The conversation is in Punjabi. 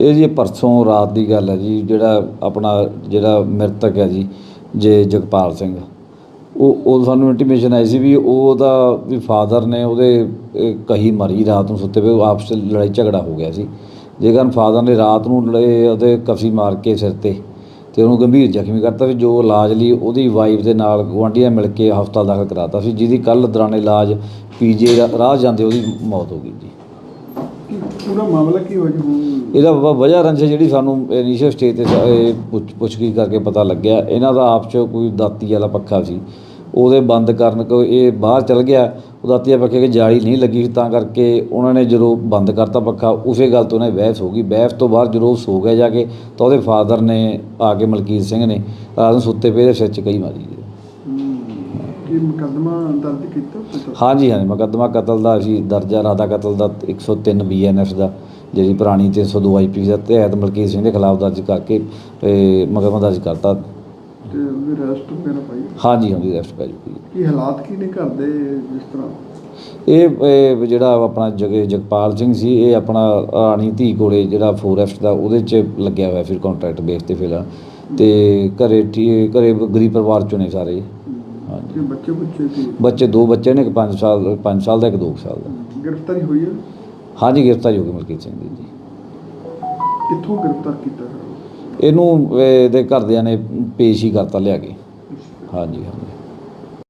ਇਹ ਜੀ ਪਰਸੋਂ ਰਾਤ ਦੀ ਗੱਲ ਹੈ ਜੀ, ਜਿਹੜਾ ਆਪਣਾ ਜਿਹੜਾ ਮ੍ਰਿਤਕ ਹੈ ਜੀ, ਜੇ ਜਗਪਾਲ ਸਿੰਘ। ਉਹ ਉਹ ਸਾਨੂੰ ਇੰਟੀਮੇਸ਼ਨ ਆਈ ਸੀ ਵੀ ਉਹਦਾ ਵੀ ਫਾਦਰ ਨੇ ਉਹਦੇ ਕਹੀ ਮਰੀ ਰਾਤ ਨੂੰ ਸੁੱਤੇ ਪਏ ਆਪਸ 'ਚ ਲੜਾਈ ਝਗੜਾ ਹੋ ਗਿਆ ਸੀ। ਜੇ ਕਾਰਨ ਫਾਦਰ ਨੇ ਰਾਤ ਨੂੰ ਲੜੇ, ਉਹਦੇ ਕਫੀ ਮਾਰ ਕੇ ਸਿਰ ਤੇ ਤੇ ਉਹਨੂੰ ਗੰਭੀਰ ਜ਼ਖਮੀ ਕਰਤਾ ਵੀ ਜੋ ਇਲਾਜ ਲਈ ਉਹਦੀ ਵਾਈਫ ਦੇ ਨਾਲ ਗੁਆਂਢੀਆਂ ਮਿਲ ਕੇ ਹਸਪਤਾਲ ਦਾਖਲ ਕਰਾਤਾ ਸੀ, ਜਿਹਦੀ ਕੱਲ ਦੌਰਾਨ ਇਲਾਜ ਪੀਜੀ ਰਾਹ ਜਾਂਦੇ ਉਹਦੀ ਮੌਤ ਹੋ ਗਈ ਜੀ। ਪੂਰਾ ਮਾਮਲਾ ਕੀ ਹੋਇਆ ਜੀ? ਇਹਦਾ ਵ- ਵਜ੍ਹਾ ਰੰਜ ਜਿਹੜੀ ਸਾਨੂੰ ਇਨੀਸ਼ੀਅਲ ਸਟੇਜ ਤੇ ਸ- ਇਹ ਪੁੱਛ ਪੁੱਛਗਿੱਛ ਕਰਕੇ ਪਤਾ ਲੱਗਿਆ। ਇਹਨਾਂ ਦਾ ਆਪ 'ਚ ਕੋਈ ਦਾਤੀ ਵਾਲਾ ਪੱਖਾ ਸੀ। ਉਹਦੇ ਬੰਦ ਕਰਨ ਕੋ ਇਹ ਬਾਹਰ ਚਲ ਗਿਆ। ਉਹ ਦਾਤੀ ਵਾਲੇ ਪੱਖੇ 'ਤੇ ਜਾਲੀ ਨਹੀਂ ਲੱਗੀ ਸੀ, ਤਾਂ ਕਰਕੇ ਉਹਨਾਂ ਨੇ ਜਦੋਂ ਬੰਦ ਕਰਤਾ ਪੱਖਾ ਉਸੇ ਗੱਲ ਤੋਂ ਉਹਨਾਂ ਦੀ ਬਹਿਸ ਹੋ ਗਈ। ਬਹਿਸ ਤੋਂ ਬਾਅਦ ਜਦੋਂ ਉਹ ਸੋ ਗਿਆ ਜਾ ਕੇ ਤਾਂ ਉਹਦੇ ਫਾਦਰ ਨੇ ਆ ਕੇ ਮਲਕੀਤ ਸਿੰਘ ਨੇ ਰਾਤ ਨੂੰ ਸੁੱਤੇ ਪਏ ਦੇ ਸਿਰ 'ਚ ਕਈ ਮਾਰੀ। ਜੀ ਕੀ ਮੁਕੱਦਮਾ ਦਰਜ ਕੀਤਾ ਪਤਾ ਹਾਂਜੀ ਹਾਂਜੀ ਮੁਕੱਦਮਾ ਕਤਲ ਦਾ ਸੀ ਦਰਜਾ ਰਾਦਾ ਕਤਲ ਦਾ 103 ਬੀਐਨਐਫ ਦਾ ਜਿਹੜੀ ਪੁਰਾਣੀ 302 ਆਈਪੀ ਦਾ ਤਹਿਤ ਮਲਕੀਤ ਸਿੰਘ ਦੇ ਖਿਲਾਫ ਦਰਜ ਕਰਕੇ ਇਹ ਮੁਕੱਦਮਾ ਦਰਜ ਕਰਤਾ। ਤੇ ਉਹਦੀ ਰੈਸਟ ਵਗੈਰਾ ਪਾਈ ਹਾਂਜੀ ਹਾਂਜੀ ਅਰੈਸਟ ਕਰ ਦਿੱਤੀ ਕੀ ਹਾਲਾਤ ਕੀ ਨੇ ਘਰ ਦੇ ਜਿਸ ਤਰ੍ਹਾਂ? ਇਹ ਇਹ ਜਿਹੜਾ ਆਪਣਾ ਜਗ ਜਗਪਾਲ ਸਿੰਘ ਸੀ ਇਹ ਆਪਣਾ ਰਾਣੀ ਧੀ ਕੋਲੇ ਜਿਹੜਾ 4F ਦਾ ਉਹਦੇ 'ਚ ਲੱਗਿਆ ਹੋਇਆ ਫਿਰ ਕੰਟਰੈਕਟ ਬੇਸ ਤੇ ਫਿਲਹਾਲ ਤੇ ਘਰੇ ਠੀ- ਘਰੇ ਗਰੀਬ ਪਰਿਵਾਰ ਚੋਂ ਨੇ ਸਾਰੇ। ਹਾਂਜੀ। ਬੱਚੇ ਬੱਚੇ ਕੀ ਬੱਚੇ ਦੋ ਬੱਚੇ ਨੇ ਇੱਕ 5 ਸਾਲ 5 ਸਾਲ ਦਾ ਇੱਕ 2 ਸਾਲ ਦਾ। ਗ੍ਰਿਫਤਾਰੀ ਹੋਈ ਹੈ ਹਾਂਜੀ ਗ੍ਰਿਫਤਾਰ ਹੋ ਗਏ ਮਲਕੀਤ ਸਿੰਘ ਦੀ ਜੀ। ਕਿੱਥੋਂ ਗ੍ਰਿਫਤਾਰ ਕੀਤਾ ਇਹਨੂੰ ਇਹਦੇ ਘਰਦਿਆਂ ਨੇ ਪੇਸ਼ ਹੀ ਕਰਤਾ ਲਿਆ ਕੇ। ਹਾਂਜੀ ਹਾਂਜੀ।